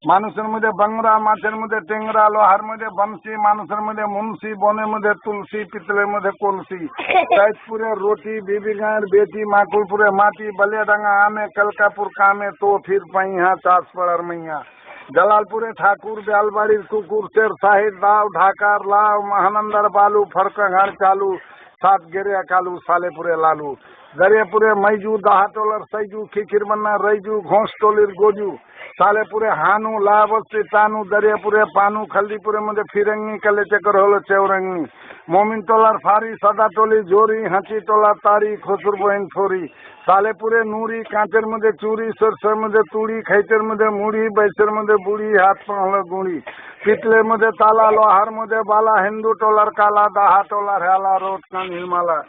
যাত্রা ডাঙের কালী হবিপুরে লউয়া পীরগঞ্জের কৌয়া মানুষের মধ্যে বাংরা মাছের মধ্যে টেংরা লোহার মধ্যে বংশী মানুষের মধ্যে মুন্সি বনের মধ্যে তুলসী পিতলের মধ্যে কলসি সাইদপুরে রুটি বিবিগাঁয়ের বেটি মাকুলপুরে মাটি বালিয়াডাঙ্গা আমে কলকাপুর কামে তো ফির পাইয়া চাষ পড়ার মাইয়া জালালপুরে ঠাকুর বেলবাড়ির কুকুর শের সাহিদ দাও ঢাকার লাউ মহানন্দার বালু ফরকাঘাট চালু सात गेरे कालू सालेपुरे लालू। दरियापुरे मैजू, दहा टोलर, सैजू खिखिरमन्ना रईजू घोंस टोलिर, गोजू। सालेपुरे हानू लाहबस्ती तानू दरियापुरे पानू खल्दीपुरे मुझे फिरंगी कले चकर होलो चौरंगी তোলার ফারি সাদাটলি জোরি হাঁচি তোলার তারি, খসুর বহিন ফরি সালেপুরে নুড়ি, কাঁচের মধ্যে চুরি সরষের মধ্যে তুড়ি, খাইতের মধ্যে মুড়ি, বাইশের মধ্যে বুড়ি, হাত পা হলো গুঁড়ি। পিতলের মধ্যে তালা, লোহার মধ্যে বালা, হিন্দু টোলার কালা, দাহা টোলার হেলা, রোড কান হিমালা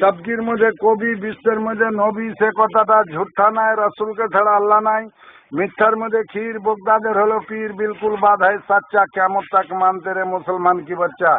সবজির মধ্যে কবি, বিশ্বের মধ্যে নবী, সে কথাটা ঝুঠা নাই, রসুলকে ছাড়া আল্লাহ নাই। মিথ্যার মধ্যে ক্ষীর বগদাদের হলো পীর, বিলকুল বাধাই সাচ্চা, কেমন তাক মানতে রে মুসলমান কি বাচ্চা?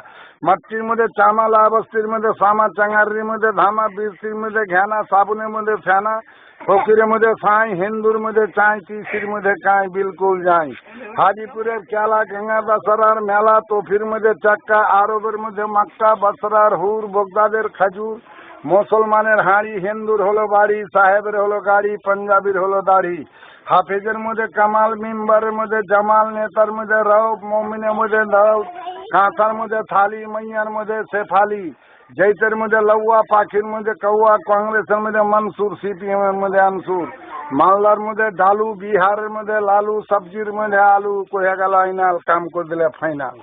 মাটির মধ্যে চামালা, বস্তির মধ্যে সামা চাঙ্গারির মধ্যে ধামা বৃষ্টির মধ্যে ঘেনা, সাবুনের মধ্যে ফেনা, ফকিরের মধ্যে সাই হিন্দুর মধ্যে চাই তিসির মধ্যে কাই, বিলকুল যাই। হাজিপুরের কেলা, গঙ্গা, দশরার মেলা, তোফির মধ্যে চাক্কা, আরবের মধ্যে মাক্কা বসরার হুর, বগদাদের খাজুর মুসলমানের হাঁড়ি হিন্দুর হলো বাড়ি, সাহেবের হলো গাড়ি, পাঞ্জাবির হলো দাড়ি। হাফেজের মধ্যে কামাল, মিম্বারের মধ্যে জামাল, নেতার মধ্যে রৌফ মমিনের মধ্যে দাউদ কাঁথার মধ্যে থালি, মাইয়ার মধ্যে শেফালি, জৈতের মধ্যে লউয়া, পাখির মধ্যে কৌয়া কংগ্রেসের মধ্যে মনসুর সিপিএম এর মধ্যে আনসুর। মালদার মধ্যে ডালু, বিহারের মধ্যে লালু, সবজির মধ্যে আলু কহে গেল, আইনাল কাম করে দিলে ফাইনাল।